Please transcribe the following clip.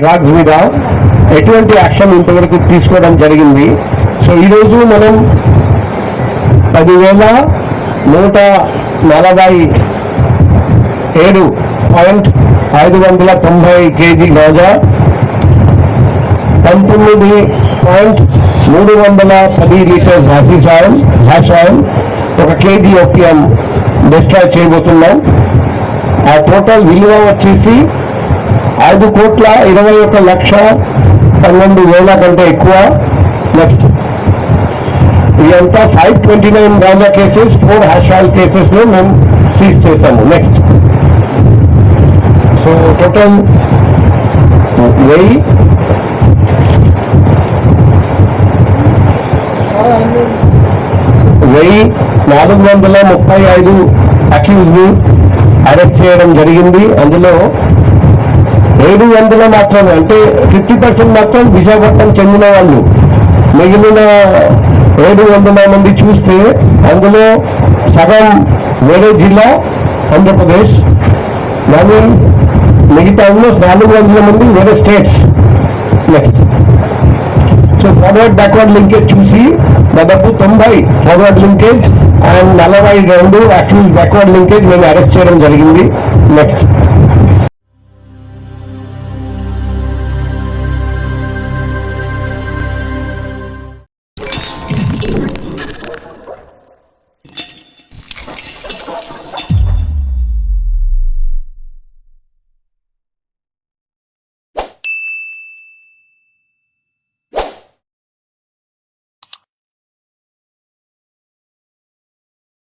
Drugs మీద ఎటువంటి action ఇంతవరకు తీసుకోవడం జరిగింది. సో ఈరోజు మనం పదివేల నూట నలభై ఏడు పాయింట్ ఐదు వందల తొంభై కేజీ గాజా పంతొమ్మిది పాయింట్ మూడు వందల పది లీటర్స్ హ్యాపీస్ ఆయిల్ హ్యాష్ ఆయిల్ ఒక కేజీ ఓపియం డిస్ట్రాయ్ చేయబోతున్నాం. ఆ టోటల్ విలువ వచ్చేసి ఐదు కోట్ల ఇరవై ఒక లక్ష పన్నెండు వేల కంటే ఎక్కువ. నెక్స్ట్ ఇదంతా five twenty nine ganja cases four హ్యాషాల్ కేసెస్లో మేము సీజ్ చేశాము. నెక్స్ట్ సో టోటల్ వెయ్యి. వెయ్యి నాలుగు వందల ముప్పై ఐదు అక్యూజ్ అరెస్ట్ చేయడం జరిగింది. అందులో ఏడు వందల మాత్రమే అంటే ఫిఫ్టీ పర్సెంట్ మాత్రం విశాఖపట్నం చెందిన వాళ్ళు. మిగిలిన ఏడు వందల మంది చూస్తే అందులో సగం వేరే జిల్లా ఆంధ్రప్రదేశ్ కానీ మిగతా ఆల్మోస్ట్ నాలుగు వందల మంది వేరే states next so forward backward linkage చూసి దాదాపు తొంభై ఫార్వర్డ్ లింకేజ్ అండ్ నలభై రెండు యాక్చువల్ బ్యాక్వర్డ్ లింకేజ్ మేము అరెస్ట్ చేయడం జరిగింది. నెక్స్ట్